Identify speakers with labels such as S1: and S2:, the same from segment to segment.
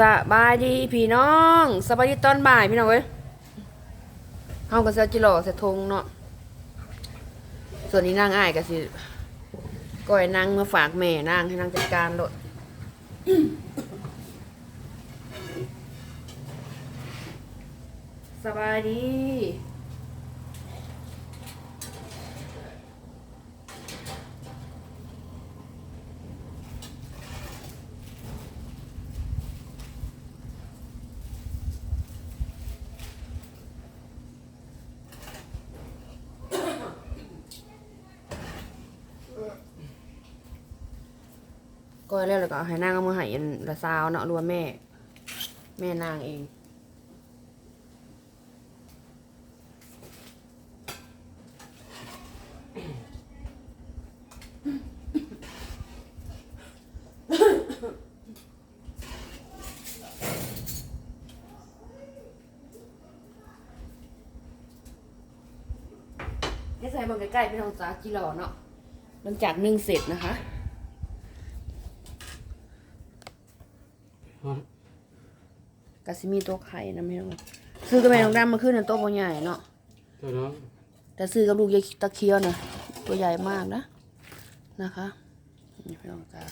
S1: สบายดีพี่น้องสบายดีตอนบ่ายพี่น้องเว้ยเฮากระเซาจิโร่ใส่ทงเนาะส่วนนี้นางอ้ายก็สิก้อยนางมาฝากแม่นางให้นางจัดการโลดสบายดี ก้อยแล้วแล้วก็เอาให้นางเอามือให้อันละซาวเนาะรวมแม่ แม่นางเองให้ใส่เบนใกล้ๆพี่น้องจ้าจิหล่อเนาะหลังจากนึ่งเสร็จนะคะ กาซิมีตัวไข่นะไม่ต้องซื้อกับแม่น้องดำมาขึ้นนะตัวบ่ใหญ่เนาะ
S2: ตัวน้อง
S1: แต่ซื้อกับลูกยายตะเคียวนะตัวใหญ่มากนะนะคะนี่พี่น้องจ้า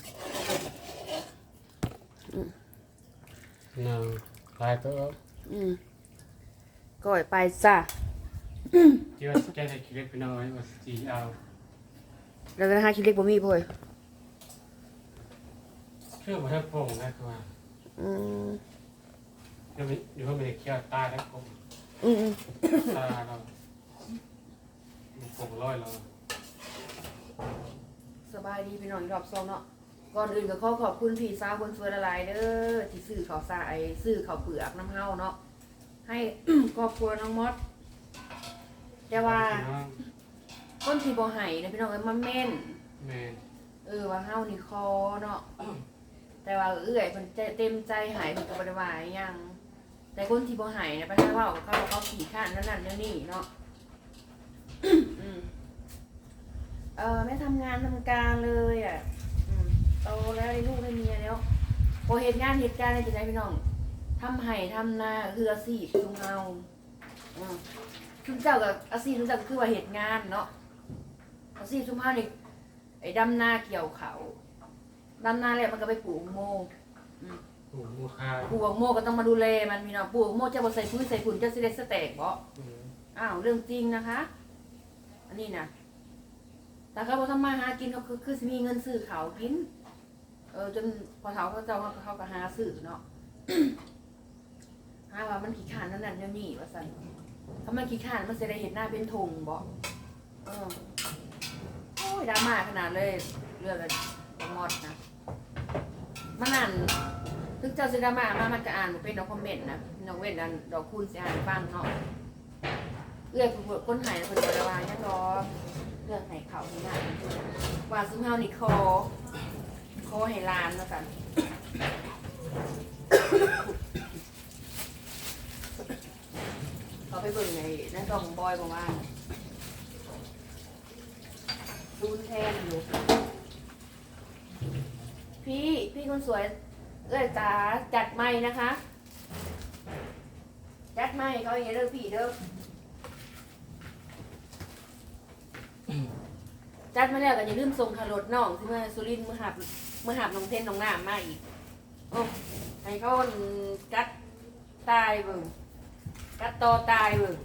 S1: นา
S2: งลายตัว
S1: อืมก้อยไปจ้า
S2: ที่ว่าแกใส่ขี้เล็กไปน้อยว่าสีเอา
S1: แล้วก็หาคิดเล็กบ่มีพ่อย
S2: เครื่องมาทั้งโป่งนะคือว่า
S1: อืม
S2: เดี๋ยวมันเดี๋ยวมันไม่ได้เคี่ยวตายแล้วโป่ง
S1: อืมอืม
S2: ตาเราโป่งร้อยเรา
S1: สบายดีพี่น้องอีกรอบสองเนาะก่อนอื่นก็ขอขอบคุณพี่สาวคนสวยละลายเด้อที่ซื้อข้าวสารซื้อข้าวเปลือกน้ำเฮาเนาะให้ ครอบครัวน้องมดแต่ว่าคนที่บ่ให้นะพี่น้องเอ้ยมันแม่น
S2: แม่น
S1: เออว่าเฮานี่คอเนาะแต่ว่าเอื้อยเพิ่นใจเต็มใจใหายเพิ่นก็บ่ได้ว่าอิหยัง แต่คนที่บ่ให้นะไปหาเว้ากับเขาว่าเขาขี้ข้านนั่นนั่นนี่เนาะเออไม่ทำงานทำการเลยอะโตแล้วได้ลูกได้เมียแล้วพอเหตุงานเหตุการณ์ในจังไดพี่น้องทำไห้ทำนาคืออาชีพลุงเฮาชุมเจ้ากับอาชีพชุมเจ้าก็คือว่าเหตุงานเนาะอาชีพชุมเฮานี่ไอ้ดำนาเกี่ยวเขาดำนาแล้วมันก็ไปปลูกโม
S2: โอ้โหมูคา
S1: ปลูกโมก็ต้องมาดูแลมันพี่น้องปลูกโมจะบ่ใส่ปุ๋ยใส่ฝุ่นจะสิได้สแตกบ่
S2: อืม
S1: อ้าวเรื่องจริงนะคะ อันนี้นะแต่เขาบอกทำมาหากินเขาคือคือสิมีเงินซื้อเขาวกิน เออจนพอเฒ่าเขาเจ้าเขาก็เขาก็หาซื้อเนาะ หาว่ามันขี้ขานนั่นนั่นนี่ว่าสั่นถ้ามันขี้ขานมันจะได้เห็นหน้าเป็นธงบ่เออโอ้ยดราม่าขนาดเลย เรื่องอะไรมอดนะมันนั่น ถึงเจ้าสิดราม่ามามันจะอ่านบ่เป็นดอกคอมเมนต์นะน้องเว้นดันดอกคูณสิอ่านให้ฟังเนาะเอื้อยผู้คนหายคนบริวารยังรอเรื่องไหเขาที่นั่นว่าซุ้มเฮานี่คอคอให้ลานแล้วกัน เขาไปเบิ่งในนั่นกองบอยบอกว่าดูนแทนอยู่ พี่ พี่คนสวย เอื้อยจ๋าจัดไม่นะคะ จัดไม่เขาอย่างนี้เด้อพี่เด้อจัดมาแล้วก็อย่าลืมส่งคารถน้องที่มาสุรินทร์มาหับมาหับน้องเทนน้องน้ำมาอีกโอ้ให้เขากัดตายเบิ่งกัดตอตายเบิ่ง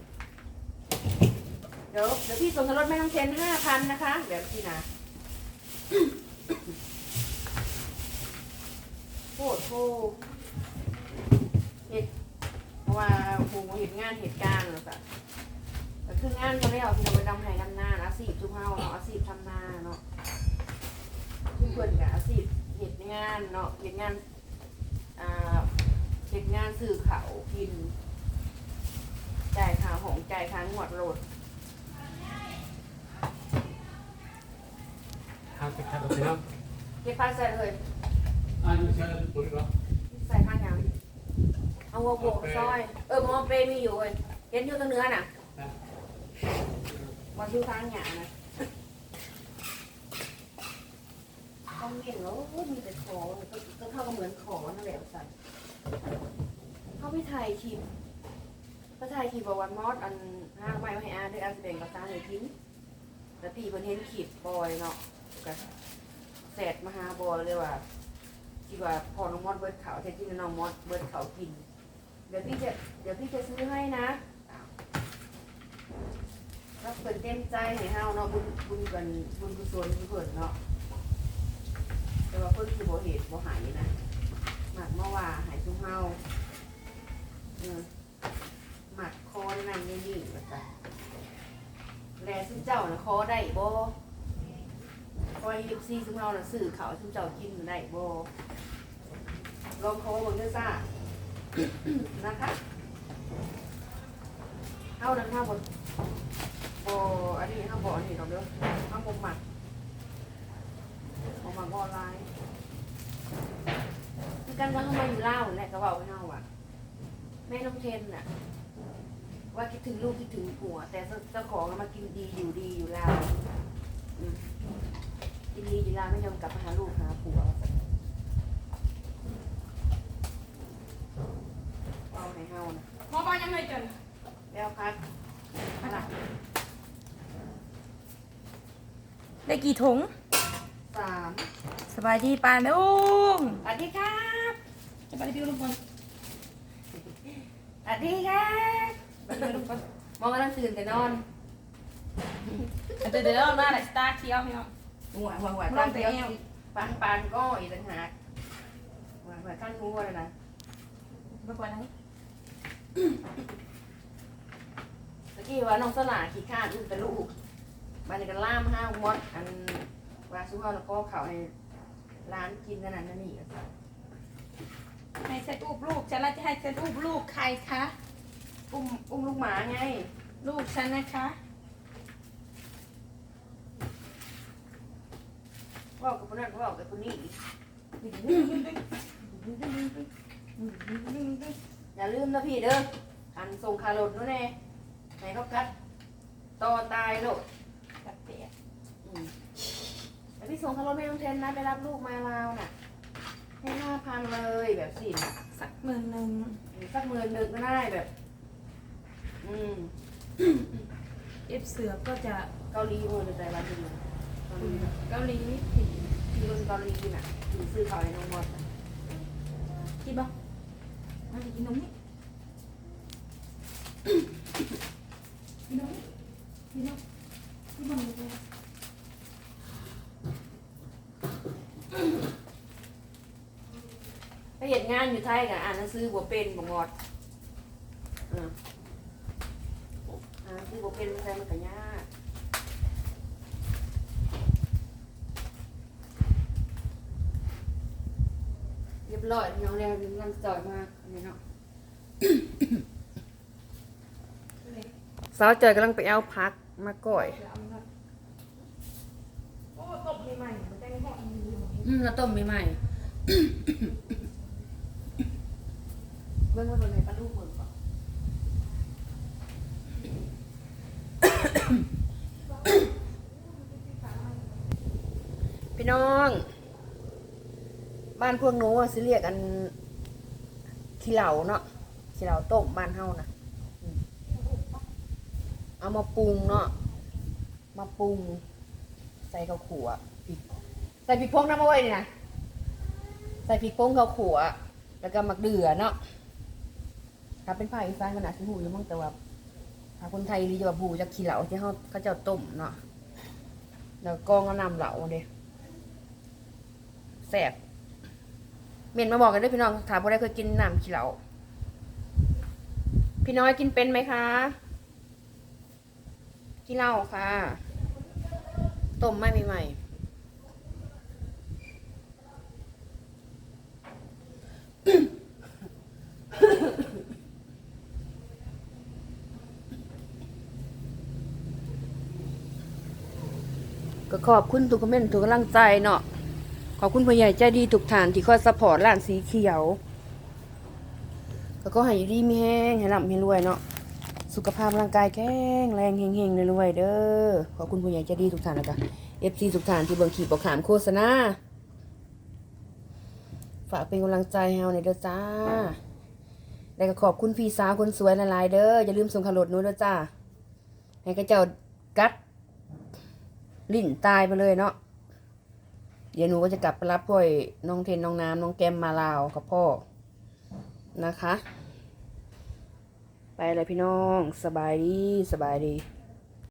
S1: เดี๋ยวเดี๋ยวพี่ส่งคารถแม่น้องเทนห้าพันนะคะเดี๋ยวพี่นะ โคตรโคเหตุเพราะว่าโอ้โหเหตุงานเหตุการณ์แล้วแบบก็คืองานก็ได้เอาที่เราไปดำไห้ดำนาอาชีพทุกเฮาเนาะอาชีพทำนาเนาะทุกคนกับอาชีพเห็ดงานเนาะเห็ดงานอ่าเห็ดงานสื่อเขาวกินจ่ายค่าของจ่ายค่างวดโหลด
S2: ทางไปขัดเอาไปน้อง
S1: เก็บผ้าใส่เลย
S2: อ่าอยู่เชิญปุ๋ยเหรอ
S1: ใส่ผ้าหยังเอาหัวโบกซอย เออหมอเปรย์มีอยู่เว้ยเห็นอยู่ตรงเนื้อน่ะ
S2: นะ
S1: มาดูทางหยานะต้องเห็นแล้วมีแต่ขอก็ก็เท่ากับเหมือนขอนั่นแหละสั่นเขาไปถ่ายคลิปก็ถ่ายคลิปบอกว่ามอสอันห้างไม้ให้อาด้วยอันแสดงภาษาให้ทิ้งแต่ตีเพิ่นเห็นคลิปบอยเนาะก็แสดมาหาบอยเลยว่า คิดว่าพอน้องมอสเบิร์ดเขาแท้จริงน้องมอสเบิร์ดเขากิน เดี๋ยวพี่จะเดี๋ยวพี่จะซื้อให้นะรับเปิดเต็มใจให้เฮาเนาะบุญบุญกันบุญกุศลเพิ่นเนาะแต่ว่าเพิ่นคือบ่เหตุบ่หายนะหมักเมื่อว่าหายซุ่มเฮาเออหมักคอนั่นนี่นี่ว่าจ้ะแลซุ่มเจ้าน่ะคอได้บ่คอยยิบซี่ซุ่มเฮาน่ะซื้อเขาซุ่มเจ้ากินได้บ่ ลองคอเบิ่งเด้อซ่านะคะเอานั้นห้าบนบอันนี้ห้าบอันนี้เราเด้อห้าบหมักบหมักบออนไลน์คือกันว่าทำไมอยู่เล่าแหละก็บอกไว้เฮาอะ แม่น้องเทนน่ะ ว่าคิดถึงลูกคิดถึงผัว แต่เจ้าของมากินดีอยู่ดีอยู่แล้วอืมกินดีอยู่แล้วไม่ยอมกลับมาหาลูกหาผัวเอาให้ เฮานะ
S3: มอมายังไงจัน
S1: แล้วพักอะไร
S3: ได้กี่ถุง
S1: สาม
S3: สบายดีปานลุง
S1: สวัสดีครับ
S3: สบายดีลุงคน
S1: สวัสดีครับมองกำลังตื่นแต่นอน
S3: เดี๋ยวเดี๋ยวมาไหนสตาร์เที่ยวพี่น้อง
S1: หัวหัวหัว
S3: ม
S1: ตั้
S3: องงแต่
S1: เดียว
S3: แอว
S1: ปานปานก็อีกต่างหากหัวหัวตั้งงูเลยนะ
S3: ไปกว่านั้น
S1: เมื่อกี้ว่าน้องสลาขี้ข้าอุ้มแต่ลูกมันจะล่ามห้าวมดอันว่าสู้เขาแล้วก็เขาให้ร้านกินนั่นนั่นนี่
S3: ให้เซตอูบลูกฉันแล้วจะให้เซตอูบลูกใครคะ
S1: อุ้มอุ้มลูกหมาไง
S3: ลูกฉันนะคะ
S1: บอกกับคนนั้นบอกกับคนนี้ อย่าลืมนะพี่เด้ออันส่งคารถนู้นแน่ไหนเขากัดต่อตายโลด
S3: ตัดเตะ
S1: อืมแต่พี่ส่งคารถไม่ต้องเทนนะไปรับลูกมาลาวน่ะให้ห้าพันเลยแบบสิ
S3: สักหมื่นหนึ่ง
S1: สักหมื่นหนึ่งก็ได้แบบ อืม
S3: เอฟเสือก็จะ
S1: เกาหลีมือใจวันที่เกาหลีน่ะ
S3: เกาหลี
S1: ที่เมืองเกาหลีน่ะถึงซื้อเขาให้น้องมดน่ะ
S3: คิดบ้าง มาจะกินนมนี่กินนมนี่กินนมกินนมเลย
S1: ไปเห็นงานอยู่ไทยกับอ่านหนังสือบัวเป็นบัวงอดอ่าหนังสือบัวเป็นมันใช้มันก็ยาก รียบร้อยน้องเรียนน้ำจ่อยมากอันนี้เนาะสาวจอยกำลังไปเอาพักมาก่อย
S3: โอ้ตบใหม่ๆมันได้เหมาะดี
S1: อืมแล้วต้มใหม่ๆเบิ่งว่าโดนไหนปลาลูกเบิ่งก่อนพี่น้อง บ้านพวกหนูอะสิเรียกอันขี้เหล่าเนาะขี้เหล่าต้มบ้านเฮานะอืมเอามาปรุงเนาะมาปรุง ใส่ข้าวขัวพริกใส่พริกพงน้ำเอาไว้นี่นะใส่พริกพงข้าวขัว แล้วก็มักเดือเนาะถ้าเป็นภาคอีสานขนาดที่หูอยู่มั่งแต่ว่าถ้าคนไทยนี่จะแบบบูจากขี้เหล่าที่เขาเขาเจ้าต้มเนาะแล้วกองก็นำเหล่าเด้แซ่บ เมนมาบอกกันด้วยพี่น้องถามว่าได้เคยกินน้ำขี้เหลาพี่น้อยกินเป็นไหมคะขี้เหล้าค่ะต้มไม่ใหม่ก็ขอบคุณทุกคอมเมนต์ทุกกำลังใจเนาะ ขอบคุณผู้ใหญ่ใจดีทุกฐานที่คอยสปอร์ตร้านสีเขียว แล้วก็ให้อยู่ดีมีแห้งให้ร่ำให้รวยเนาะ สุขภาพร่างกายแข็งแรงเฮงๆรวยๆเด้อ ขอบคุณผู้ใหญ่ใจดีทุกท่านนะจ๊ะ FC ทุกท่านที่เบิ่งขีบบอกขามโฆษณา ฝากเป็นกำลังใจให้เฮาในอยเด้อจ้าแล้วก็ขอบคุณพี่สาวคนสวยหลายๆเด้อ อย่าลืมส่งขลดนู้นเด้อจ้า ให้กระเจ้ากัด ลิ้นตายไปเลยเนาะ เดี๋ยวหนูก็จะกลับไปรับพ่อยน้องเทนน้องน้ำน้องแก้มมาลาวกับพ่อนะคะ ไปเลยพี่น้องสบายดีสบายดี